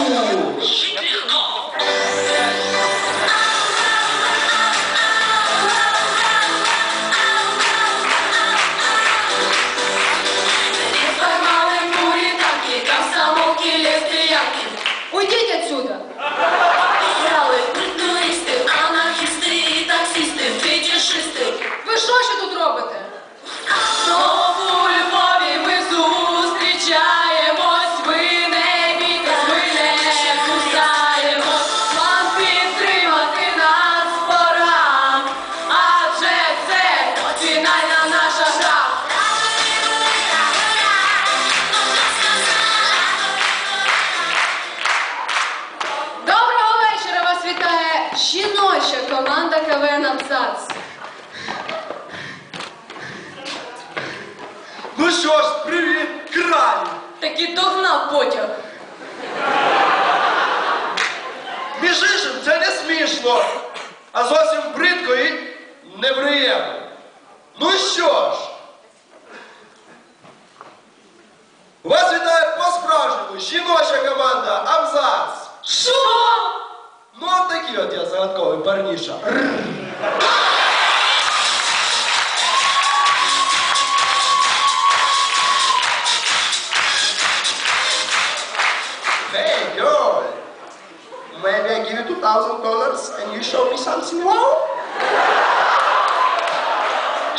Aleluia! Привіт, кралі! Таки догнав потяг. Між іншим, це не смішно, а зовсім бридко і неприємно. Ну що ж, вас вітає по-справжньому жіноча команда Абзац. Що? Ну от такий от я загадковий парніша.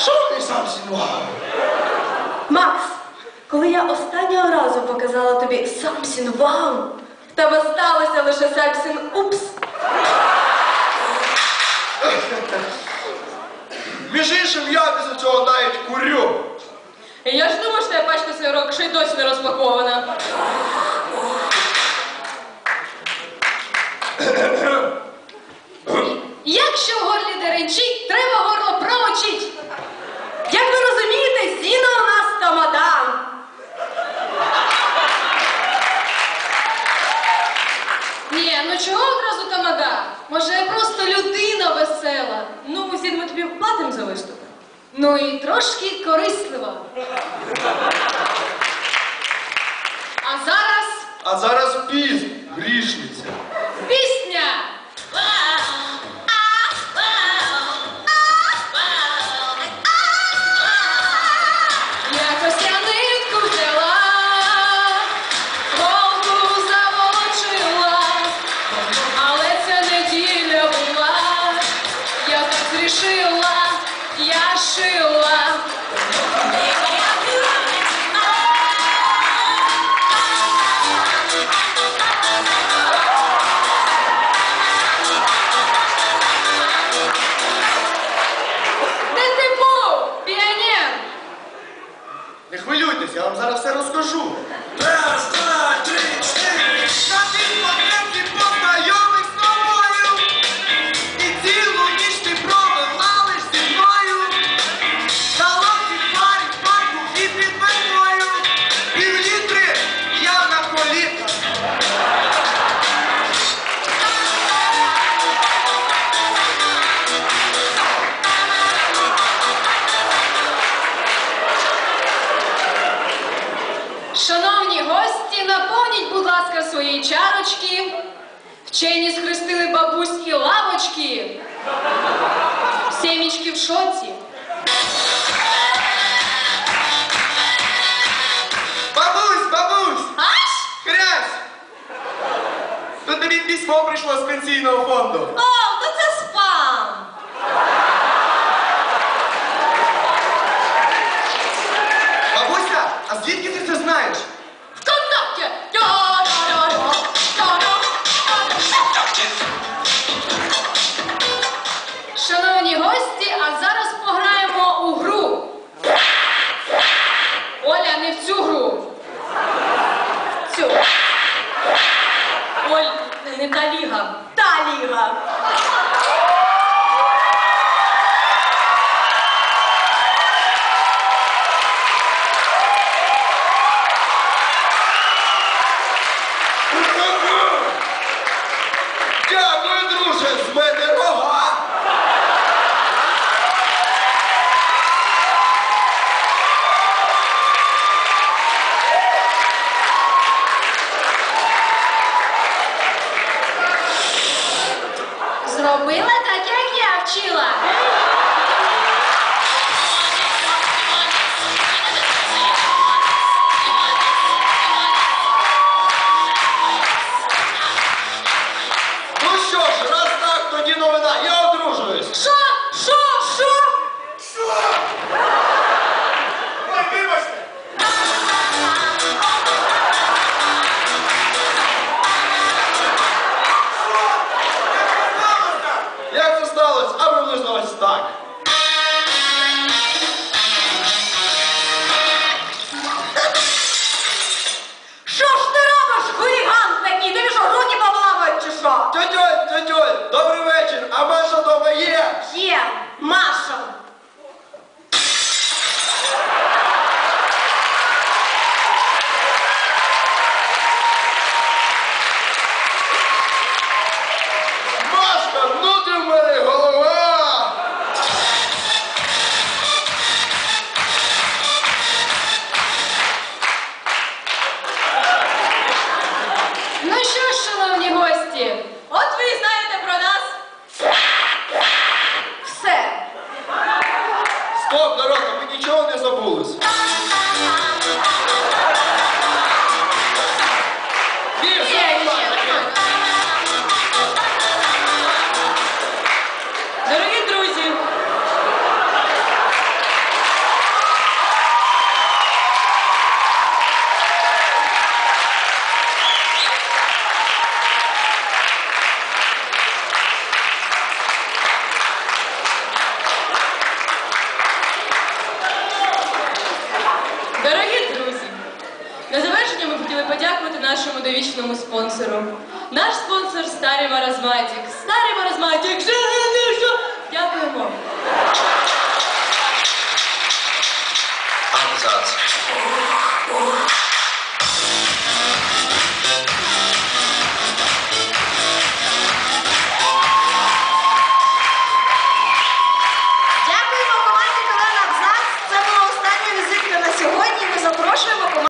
Show me something wow. Макс, коли я останнього разу показала тобі Самсін Вау, в тебе сталося лише Самсін Упс. Між іншим, я після цього навіть курю. Я ж думаю, що я пачка свій рок ще й досі не розпакована. Якщо в горлі деренчить, Ну і трошки корислива. А зараз А зараз піс, грішниця. пісня. ласка, свої чарочки. Вчені схрестили бабуські лавочки. Сімічки в шоці. Бабусь, бабусь, Аж? хрясь! Тут тобі письмо прийшло з пенсійного фонду. О, то це спам! Бабуся, а звідки ти це знаєш? Та ліга. Та ліга. довічному спонсору. Наш спонсор старий маразматік. Старий маразматік! Жили! Дякуємо! Абзац.